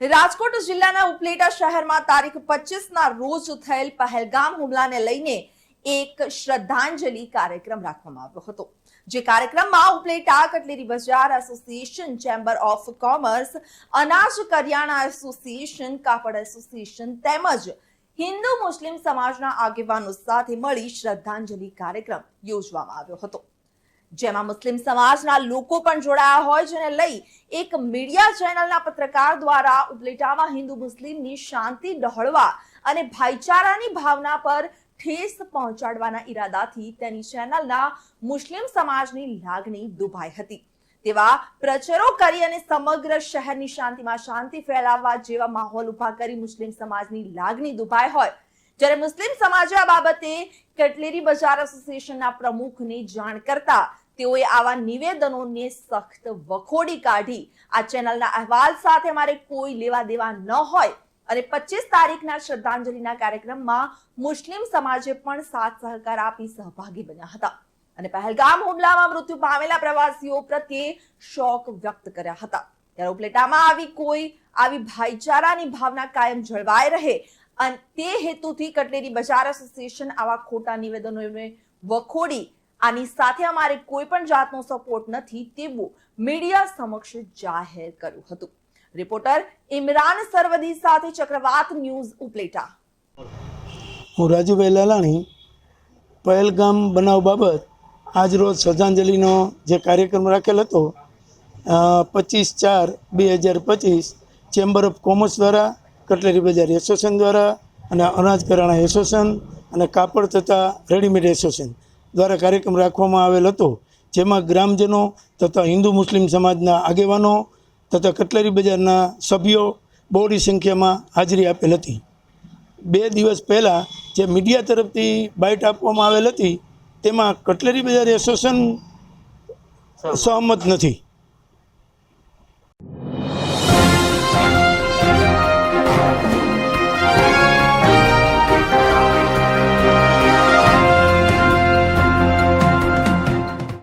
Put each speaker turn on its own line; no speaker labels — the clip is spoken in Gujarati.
રાજકોટ જિલ્લાના ઉપલેટા શહેરમાં તારીખ પચીસ ના રોજ થયેલ પહેલગામ હુમલાને લઈને એક શ્રદ્ધાંજલિ કાર્યક્રમ રાખવામાં આવ્યો હતો. જે કાર્યક્રમમાં ઉપલેટા કટલેરી બજાર એસોસિએશન, ચેમ્બર ઓફ કોમર્સ, અનાજ કરિયાણા એસોસિએશન, કાપડ એસોસિએશન તેમજ હિન્દુ મુસ્લિમ સમાજના આગેવાનો સાથે મળી શ્રદ્ધાંજલિ કાર્યક્રમ યોજવામાં આવ્યો હતો. જેમાં મુસ્લિમ સમાજના લોકો પણ જોડાયા હોય જેને લઈ એક મીડિયા ચેનલના પત્રકાર દ્વારા ઉપલેટામાં હિન્દુ મુસ્લિમની શાંતિ ડહોળવા અને ભાઈચારાની ભાવના પર ઠેસ પહોંચાડવાના ઈરાદાથી તેની ચેનલના મુસ્લિમ સમાજની લાગણી દુભાઈ હતી. તેવા પ્રચારો કરી અને સમગ્ર શહેરની શાંતિમાં શાંતિ ફેલાવવા જેવા માહોલ ઊભા કરી મુસ્લિમ સમાજની લાગણી દુભાઈ હોય. જ્યારે મુસ્લિમ સમાજે આ બાબતે કટલેરી બજાર એસોસિએશનના પ્રમુખને જાણ કરતા તેઓએ આવા નિવેદનોને સખત વખોડી કાઢી આ ચેનલના અહેવાલ સાથે મારે કોઈ લેવા દેવા ન હોય. અને પચીસ તારીખના શ્રદ્ધાંજલિના કાર્યક્રમમાં મુસ્લિમ સમાજે પણ સાથ સહકાર આપી સહભાગી બન્યા હતા. અને પહેલગામ હુમલામાં મૃત્યુ પામેલા પ્રવાસીઓ પ્રત્યે શોક વ્યક્ત કર્યા હતા. ત્યારે ઉપલેટામાં આવી કોઈ આવી ભાઈચારાની ભાવના કાયમ જળવાઈ રહે અને તે હેતુથી કટલેરી બજાર એસોસિએશન આવા ખોટા નિવેદનોને વખોડી આની સાથે અમારે કોઈ પણ જાતનો સપોર્ટ નથી તેવું મીડિયા સમક્ષ જાહેર કર્યું હતું. રિપોર્ટર ઇમરાન સરવદી સાથે ચક્રવાત ન્યૂઝ ઉપલેટા.
હું રાજુભાઈ લાલાણી, પહેલગામ બનાવ બાબત આજ રોજ શ્રદ્ધાંજલિનો જે કાર્યક્રમ રાખેલ હતો પચીસ ચાર બે હજાર પચીસ, ચેમ્બર ઓફ કોમર્સ દ્વારા, કટલેરી બજાર એસોસિએશન દ્વારા અને અનાજ કરાણા એસોસિએશન અને કાપડ તથા રેડીમેડ એસોસિએશન. દ્વારા કાર્યક્રમ રાખવામાં આવેલ હતો જેમાં ગ્રામજનો તથા હિન્દુ મુસ્લિમ સમાજના આગેવાનો તથા કટલેરી બજારના સભ્યો બહોળી સંખ્યામાં હાજરી આપેલ હતી. બે દિવસ પહેલાં જે મીડિયા તરફથી બાઇટ આપવામાં આવેલ હતી તેમાં કટલેરી બજાર એસોસિએશન સહમત. નથી.